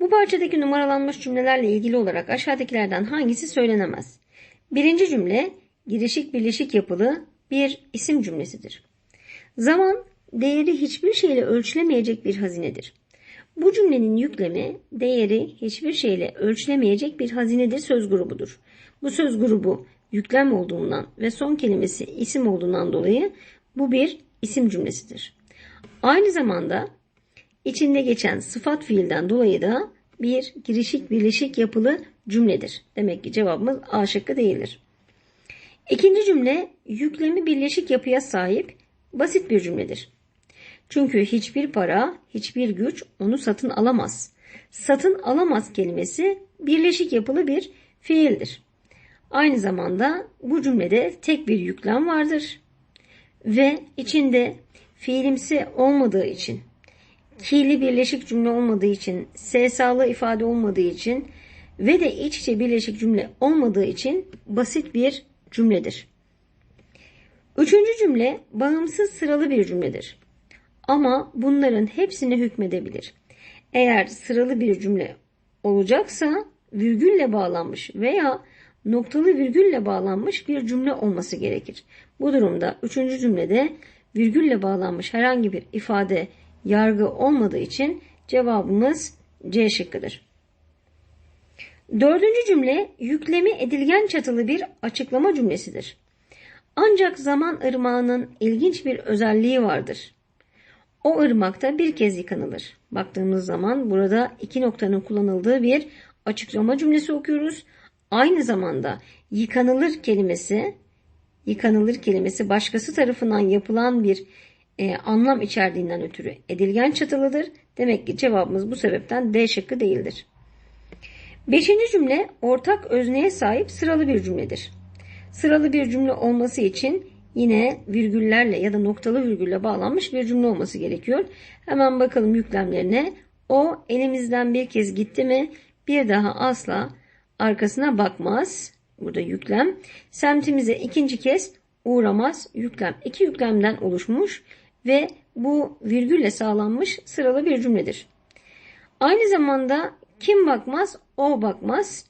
Bu parçadaki numaralanmış cümlelerle ilgili olarak aşağıdakilerden hangisi söylenemez? Birinci cümle girişik birleşik yapılı bir isim cümlesidir. Zaman değeri hiçbir şeyle ölçülemeyecek bir hazinedir. Bu cümlenin yüklemi değeri hiçbir şeyle ölçülemeyecek bir hazinedir söz grubudur. Bu söz grubu yüklem olduğundan ve son kelimesi isim olduğundan dolayı bu bir isim cümlesidir. Aynı zamanda içinde geçen sıfat fiilden dolayı da bir girişik birleşik yapılı cümledir. Demek ki cevabımız A şıkkı değildir. İkinci cümle yüklemi birleşik yapıya sahip basit bir cümledir. Çünkü hiçbir para, hiçbir güç onu satın alamaz. Satın alamaz kelimesi birleşik yapılı bir fiildir. Aynı zamanda bu cümlede tek bir yüklem vardır ve içinde fiilimsi olmadığı için, ki'li birleşik cümle olmadığı için, SSA'lı ifade olmadığı için ve de iç içe birleşik cümle olmadığı için basit bir cümledir. Üçüncü cümle bağımsız sıralı bir cümledir. Ama bunların hepsine hükmedebilir. Eğer sıralı bir cümle olacaksa virgülle bağlanmış veya noktalı virgülle bağlanmış bir cümle olması gerekir. Bu durumda üçüncü cümlede virgülle bağlanmış herhangi bir ifade yargı olmadığı için cevabımız C şıkkıdır. Dördüncü cümle yüklemi edilgen çatılı bir açıklama cümlesidir. Ancak zaman ırmağının ilginç bir özelliği vardır. O ırmakta bir kez yıkanılır. Baktığımız zaman burada iki noktanın kullanıldığı bir açıklama cümlesi okuyoruz. Aynı zamanda yıkanılır kelimesi yıkanılır kelimesi başkası tarafından yapılan bir e, anlam içerdiğinden ötürü edilgen çatılıdır. Demek ki cevabımız bu sebepten D şıkkı değildir. Beşinci cümle ortak özneye sahip sıralı bir cümledir. Sıralı bir cümle olması için yine virgüllerle ya da noktalı virgülle bağlanmış bir cümle olması gerekiyor. Hemen bakalım yüklemlerine. O elimizden bir kez gitti mi bir daha asla arkasına bakmaz. Burada yüklem. Semtimize ikinci kez uğramaz. Yüklem. iki yüklemden oluşmuş ve bu virgülle sağlanmış sıralı bir cümledir. Aynı zamanda kim bakmaz o bakmaz.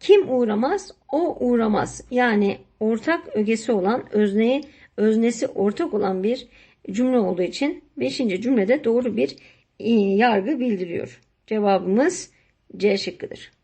Kim uğramaz o uğramaz. Yani ortak ögesi olan özneyi öznesi ortak olan bir cümle olduğu için 5. cümlede doğru bir e, yargı bildiriyor. Cevabımız C şıkkıdır.